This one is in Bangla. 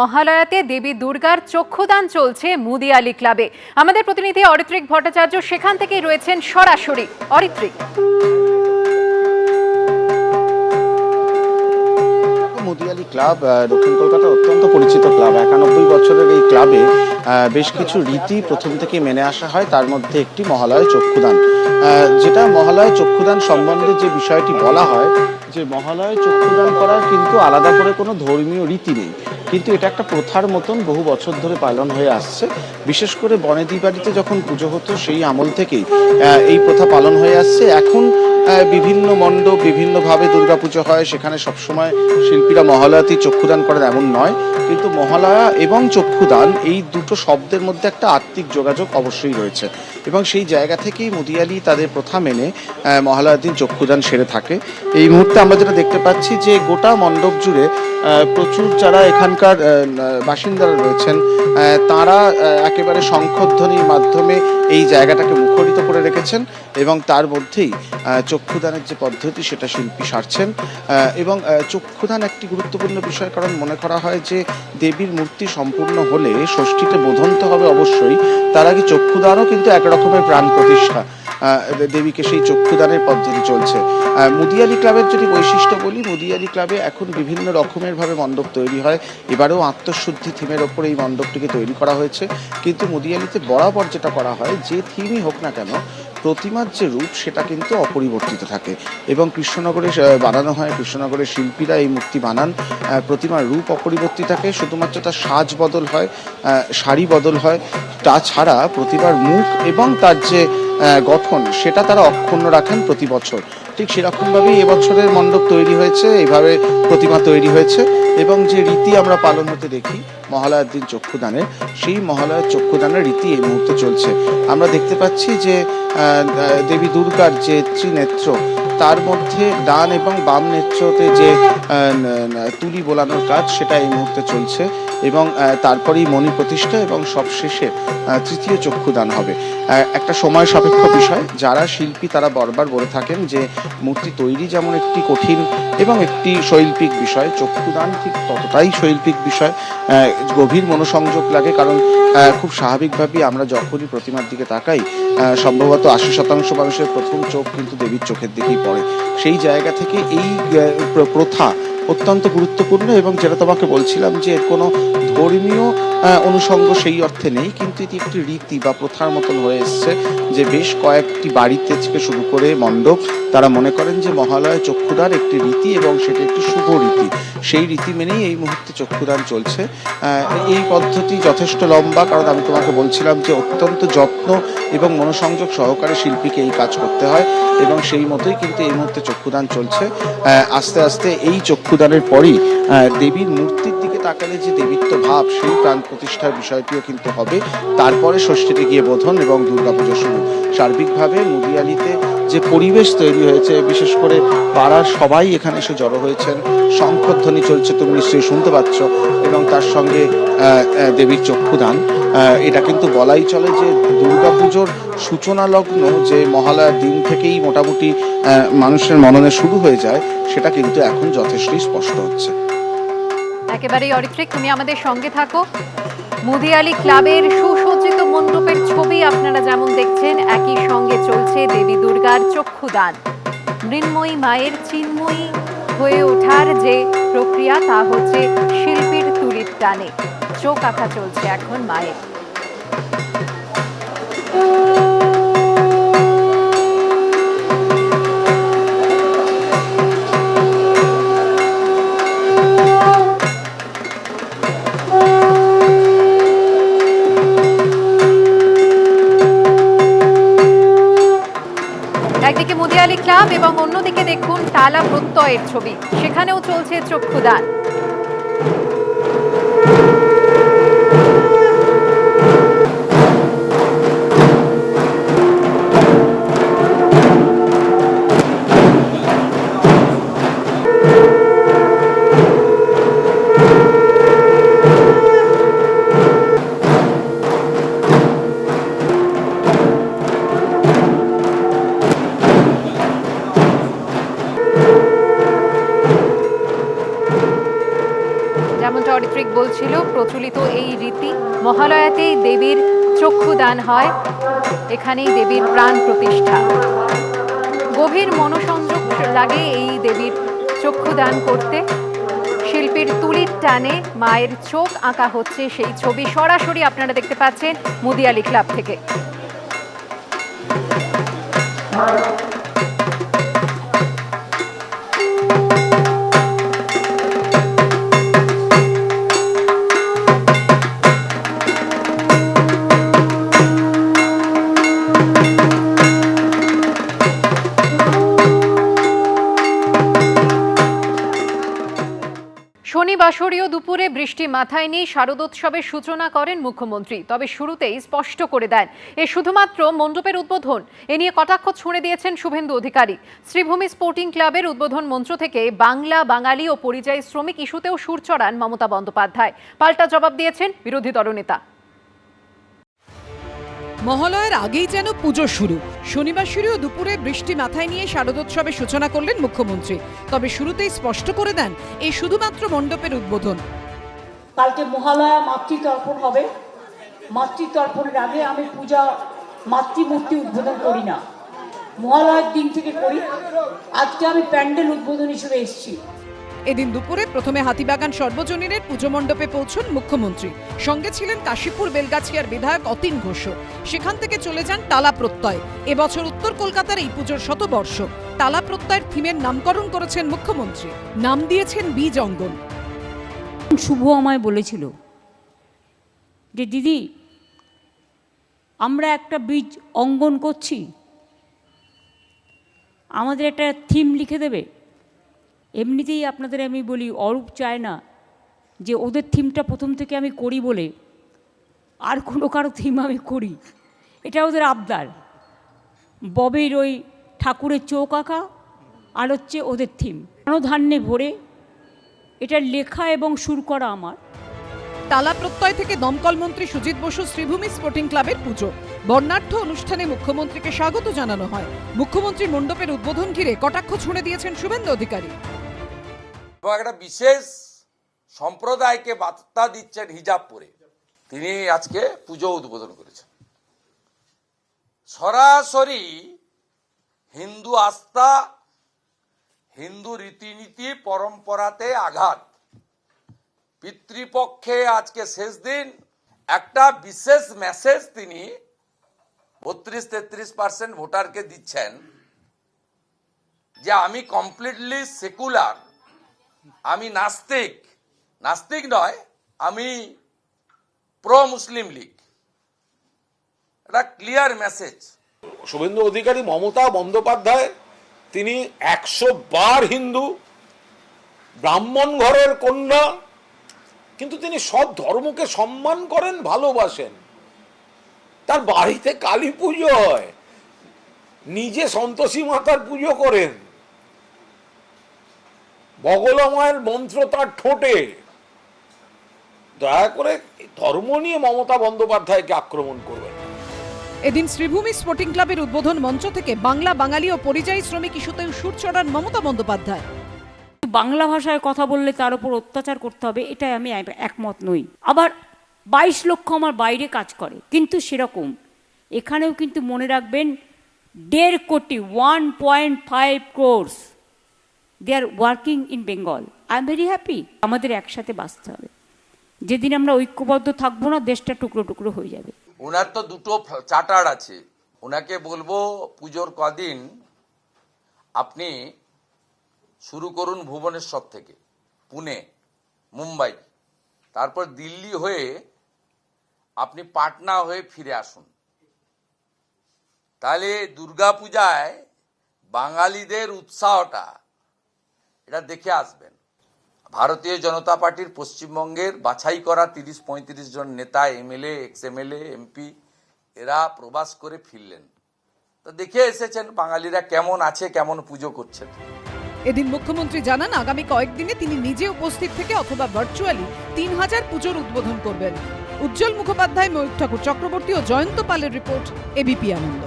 মহালয়াতে দেবী দুর্গার চক্ষুদান চলছে মুদিয়ালি ক্লাবে। আমাদের প্রতিনিধি অরিত্রিক ভট্টাচার্য সেখান থেকেই রয়েছেন সরাসরি। অরিত্রিক। মুদিয়ালি ক্লাব দক্ষিণ কলকাতার অত্যন্ত পরিচিত ক্লাব। একানব্বই বছরের এই ক্লাবে বেশ কিছু রীতি প্রথম থেকে মেনে আসা হয়, তার মধ্যে একটি মহালয় চক্ষুদান। যেটা মহালয় চক্ষুদান সম্বন্ধে যে বিষয়টি বলা হয়, যে মহালয় চক্ষুদান করার কিন্তু আলাদা করে কোনো ধর্মীয় রীতি নেই। কিন্তু এটা একটা প্রথার মতন বহু বছর ধরে পালন হয়ে আসছে। বিশেষ করে বনেদি বাড়িতে যখন পুজো হতো, সেই আমল থেকেই এই প্রথা পালন হয়ে আসছে। এখন বিভিন্ন মণ্ডপ বিভিন্নভাবে দুর্গাপুজো হয়। সেখানে সবসময় শিল্পীরা মহালয়াতেই চক্ষুদান করেন, এমন নয়। কিন্তু মহালয়া এবং চক্ষুদান এই দুটো শব্দের মধ্যে একটা আত্মিক যোগাযোগ অবশ্যই রয়েছে। এবং সেই জায়গা থেকেই মুদিয়ালি তাদের প্রথা মেনে মহালয়ার দিন চক্ষুদান সেরে থাকে। এই মুহূর্তে আমরা যেটা দেখতে পাচ্ছি যে গোটা মণ্ডপ জুড়ে প্রচুর যারা এখানকার বাসিন্দারা রয়েছেন তারা একেবারে শঙ্খধ্বনির মাধ্যমে এই জায়গাটাকে মুখরিত করে রেখেছেন এবং তার মধ্যেই চক্ষুদানের যে পদ্ধতি সেটা শিল্পী সারছেন। এবং চক্ষুদান একটি গুরুত্বপূর্ণ বিষয় কারণ মনে করা হয় যে দেবীর মূর্তি সম্পূর্ণ হলে ষষ্ঠীতে বোধন তো হবে অবশ্যই, তার আগে চক্ষুদানও কিন্তু এক রকমের প্রাণ প্রতিষ্ঠা দেবীকে সেই চক্ষুদানের পদ্ধতি চলছে। মুদিয়ালি ক্লাবের যদি বৈশিষ্ট্য বলি, মুদিয়ালি ক্লাবে এখন বিভিন্ন রকমের ভাবে মণ্ডপ তৈরি হয়। এবারেও আত্মশুদ্ধি থিমের ওপর এই মণ্ডপটিকে তৈরি করা হয়েছে। কিন্তু মুদিয়ালিতে বরাবর যেটা করা হয়, যে থিমই হোক না কেন, প্রতিমার যে রূপ, সেটা কিন্তু অপরিবর্তিত থাকে। এবং কৃষ্ণনগরে বানানো হয়, কৃষ্ণনগরের শিল্পীরা এই মূর্তি বানান। প্রতিমার রূপ অপরিবর্তিত থাকে, শুধুমাত্র তার সাজ বদল হয় শাড়ি বদল হয়। তাছাড়া প্রতিমার মুখ এবং তার যে গঠন, সেটা তারা অক্ষুণ্ণ রাখেন প্রতি বছর। ঠিক সেরকমভাবেই এবছরের মণ্ডপ তৈরি হয়েছে, এইভাবে প্রতিমা তৈরি হয়েছে এবং যে রীতি আমরা পালন হতে দেখি মহালয়ার দিন চক্ষুদানের, সেই মহালয়ার চক্ষুদানের রীতি এই মুহূর্তে চলছে। আমরা দেখতে পাচ্ছি যে দেবী দুর্গার যে ত্রিনেত্র তার মধ্যে ডান এবং বাম নেত্রতে যে তুলি বোলানোর কাজ সেটা এই মুহূর্তে চলছে এবং তারপরেই মণি প্রতিষ্ঠা এবং সবশেষে তৃতীয় চক্ষুদান হবে। একটা সময় সাপেক্ষ বিষয়, যারা শিল্পী তারা বরবার বলে থাকেন যে, মূর্তি তৈরি যেমন একটি কঠিন এবং একটি শৈল্পিক বিষয়, চক্ষুদান ঠিক ততটাই শৈল্পিক বিষয় গভীর মনোসংযোগ লাগে কারণ খুব স্বাভাবিকভাবেই আমরা যখনই প্রতিমার দিকে তাকাই সম্ভবত আশি শতাংশ মানুষের প্রথম চোখ কিন্তু দেবীর চোখের দিকেই পড়ে। সেই জায়গা থেকে এই প্রথা অত্যন্ত গুরুত্বপূর্ণ এবং যেটা তোমাকে বলছিলাম যে এর কোনো ধর্মীয় অনুষঙ্গ সেই অর্থে নেই, কিন্তু এটি একটি রীতি বা প্রথার মতন হয়ে এসছে যে বেশ কয়েকটি বাড়িতে থেকে শুরু করে মণ্ডপ, তারা মনে করেন যে মহালয় চক্ষুদান একটি রীতি এবং সেটি একটি শুভ রীতি। সেই রীতি মেনেই এই মুহূর্তে চক্ষুদান চলছে। এই পদ্ধতি যথেষ্ট লম্বা, কারণ আমি তোমাকে বলছিলাম যে অত্যন্ত যত্ন এবং মনোসংযোগ সহকারে শিল্পীকে এই কাজ করতে হয় এবং সেই মতোই কিন্তু এই মুহূর্তে চক্ষুদান চলছে। আস্তে আস্তে এই চক্ষুদানের পরই দেবীর মূর্তির দিকে তাকালে যে দেবীত্ব ভাব, সেই প্রাণ প্রতিষ্ঠার বিষয়টিও কিন্তু হবে। তারপরে ষষ্ঠীতে গিয়ে বোধন এবং দুর্গাপুজো শুরু। সার্বিকভাবে মুদিয়ালিতে যে পরিবেশ তৈরি হয়েছে, বিশেষ করে পাড়ার সবাই এখানে এসে জড়ো হয়েছেন। শঙ্খধ্বনি চলছে তুমি নিশ্চয়ই শুনতে পাচ্ছ। এবং তার সঙ্গে দেবীর চক্ষুদান। এটা কিন্তু বলাই চলে যে দুর্গাপুজোর সূচনা লগ্ন যে মহালয়ার দিন থেকেই মোটামুটি মানুষের মননে শুরু হয়ে যায়, সেটা কিন্তু এখন যথেষ্টই স্পষ্ট হচ্ছে। একেবারেই অরিত্রিক, তুমি আমাদের সঙ্গে থাকো। মুদিয়ালি ক্লাবের সুসজ্জিত মণ্ডপের ছবি আপনারা যেমন দেখছেন, একই সঙ্গে চলছে দেবী দুর্গার চক্ষুদান। মৃন্ময়ী মায়ের চিন্ময়ী হয়ে ওঠার যে প্রক্রিয়া, তা হচ্ছে শিল্পীর তুলির টানে। চোখ আঁকা চলছে এখন মায়ের। একদিকে মুদিয়ালি ক্লাব এবং অন্যদিকে দেখুন তালা প্রত্যয়ের ছবি। সেখানেও চলছে চক্ষুদান। প্রচলিত এই রীতি মহালয়াতেই দেবীর চক্ষুদান হয়। এখানেই দেবীর প্রাণ প্রতিষ্ঠা। গভীর মনোসংযোগ লাগে এই দেবীর চক্ষুদান করতে। শিল্পীর তুলির টানে মায়ের চোখ আঁকা হচ্ছে সেই ছবি। সরাসরি আপনারা দেখতে পাচ্ছেন মুদিয়ালি ক্লাব থেকে। শনিবাসরীয় দুপুরে বৃষ্টি মাথায় নিয়ে শারদোৎসবের সূচনা করেন মুখ্যমন্ত্রী, তবে শুরুতেই স্পষ্ট করে দেন। এ শুধুমাত্র মণ্ডপের উদ্বোধন, এ নিয়ে কটাক্ষ ছুঁড়ে দিয়েছেন শুভেন্দু অধিকারী। শ্রীভূমি স্পোর্টিং ক্লাবের উদ্বোধন মঞ্চ থেকে বাংলা, বাঙালি ও পরিযায়ী শ্রমিক ইস্যুতেও সুর চড়ান মমতা বন্দ্যোপাধ্যায়। পাল্টা জবাব দিয়েছেন বিরোধী দলনেতা। মহালয়ের আগেই যেন পুজো শুরু। শনিবার শুরুও দুপুরে বৃষ্টি মাথায় নিয়ে শারদোৎসবের সূচনা করলেন মুখ্যমন্ত্রী। তবে শুরুতেই স্পষ্ট করে দেন, এই শুধুমাত্র মণ্ডপের উদ্বোধন। কালকে মহালয়া মাতৃতর্পণ হবে। মাতৃতর্পণের আগে আমি পূজা মাতৃমূর্তি উদ্বোধন করি না। মহালয়ার দিন থেকে করি। আজকে আমি প্যান্ডেল উদ্বোধন হিসেবে এসেছি। এদিন দুপুরে প্রথমে হাতিবাগান সর্বজনীনের পুজো মণ্ডপে পৌঁছন মুখ্যমন্ত্রী। সঙ্গে ছিলেন কাশীপুর বেলগাছিয়ার বিধায়ক অতীন ঘোষ। সেখান থেকে চলে যান টালা প্রত্যয়। এবছর উত্তর কলকাতার এই পুজোর শতবর্ষ। টালা প্রত্যয়ের থিমের নামকরণ করেছেন মুখ্যমন্ত্রী। নাম দিয়েছেন বীজ অঙ্গন। শুভ আমায় বলেছিল যে, দিদি, আমরা একটা বীজ অঙ্গন করছি। আমাদের একটা থিম লিখে দেবে। এমনিতেই আপনাদের আমি বলি অরূপ চায় না যে ওদের থিমটা প্রথম থেকে আমি করি বলে আর কোনো কারও থিম আমি করি। এটা ওদের আবদার। ববের ওই ঠাকুরের চোখ আঁকা, আর হচ্ছে ওদের থিম ধান্যে ভরে এটা লেখা এবং সুর করা আমার। তালা প্রত্যয় থেকে দমকল মন্ত্রী সুজিত বসু শ্রীভূমি স্পোর্টিং ক্লাবের পুজো। বর্ণাঢ্য অনুষ্ঠানে মুখ্যমন্ত্রীকে স্বাগত জানানো হয়। মুখ্যমন্ত্রী মণ্ডপের উদ্বোধন ঘিরে কটাক্ষ ছুঁড়ে দিয়েছেন শুভেন্দু অধিকারী। এবং একটা বিশেষ সম্প্রদায়কে বার্তা দিচ্ছেন হিজাব পরে। তিনি আজকে পুজো উদ্বোধন করেছেন। সরাসরি হিন্দু আস্থা, হিন্দু রীতিনীতি পরম্পরাতে আঘাত। পিতৃপক্ষে আজকে শেষ দিন, একটা বিশেষ মেসেজ তিনি বত্রিশ তেত্রিশ পার্সেন্ট ভোটারকে দিচ্ছেন যে আমি কমপ্লিটলি সেকুলার আমি নাস্তিক। নাস্তিক নয়, আমি প্রো মুসলিম লীগ। এটা ক্লিয়ার মেসেজ শুভেন্দু অধিকারী মমতা বন্দ্যোপাধ্যায়, তিনি একশো বার হিন্দু, ব্রাহ্মণ ঘরের কন্যা, কিন্তু তিনি সব ধর্মকে সম্মান করেন, ভালোবাসেন। তার বাড়িতে কালী পুজো হয়, নিজে সন্তোষী মাতার পুজো করেন। বগলমায়ের মন্ত্র তার ঠোঁটে। দয়া করে ধর্ম নিয়ে মমতা বন্দ্যোপাধ্যায়কে আক্রমণ করবেন। এদিন শ্রীভূমি স্পোর্টিং ক্লাবের উদ্বোধন মঞ্চ থেকে বাংলা বাঙালি ও পরিযায়ী শ্রমিক ইস্যুতেও সুর চড়ান মমতা বন্দ্যোপাধ্যায়। বাংলা ভাষায় কথা বললে তার উপর অত্যাচার করতে হবে এটাই আমি একমত নই। আবার বাইশ লক্ষ আমার বাইরে কাজ করে কিন্তু সেরকম। এখানেও কিন্তু মনে রাখবেন দেড় কোটি one point five crores they are working in Bengal I am very happy আমাদের একসাথে বাঁচতে হবে। যেদিন আমরা ঐক্যবদ্ধ থাকব না, দেশটা টুকরো টুকরো হয়ে যাবে। ওনার তো দুটো চার্টার আছে। ওনাকে বলব, পুজোর কদিন আপনি শুরু করুন ভুবনেশ্বর থেকে, পুনে, মুম্বাই। তারপর দিল্লি হয়ে আপনি পাটনা হয়ে ফিরে আসুন। তাহলে দুর্গাপূজায় বাঙালিদের উৎসাহটা এটা দেখে আসবেন। ভারতীয় জনতা পার্টির পশ্চিমবঙ্গের বাছাই করা তিরিশ পঁয়ত্রিশ জন নেতা, এমএলএ, এক্স এমএলএ, এমপি, এরা প্রবাস করে ফিরলেন। তো দেখে এসেছেন বাঙালিরা কেমন আছে, কেমন পুজো করছেন। এদিন মুখ্যমন্ত্রী জানান, আগামী কয়েকদিনে তিনি নিজে উপস্থিত থেকে অথবা ভার্চুয়ালি তিন হাজার পুজোর উদ্বোধন করবেন। উজ্জ্বল মুখোপাধ্যায়, ময়ূর ঠাকুর চক্রবর্তী ও জয়ন্ত পালের রিপোর্ট এবিপি আনন্দ।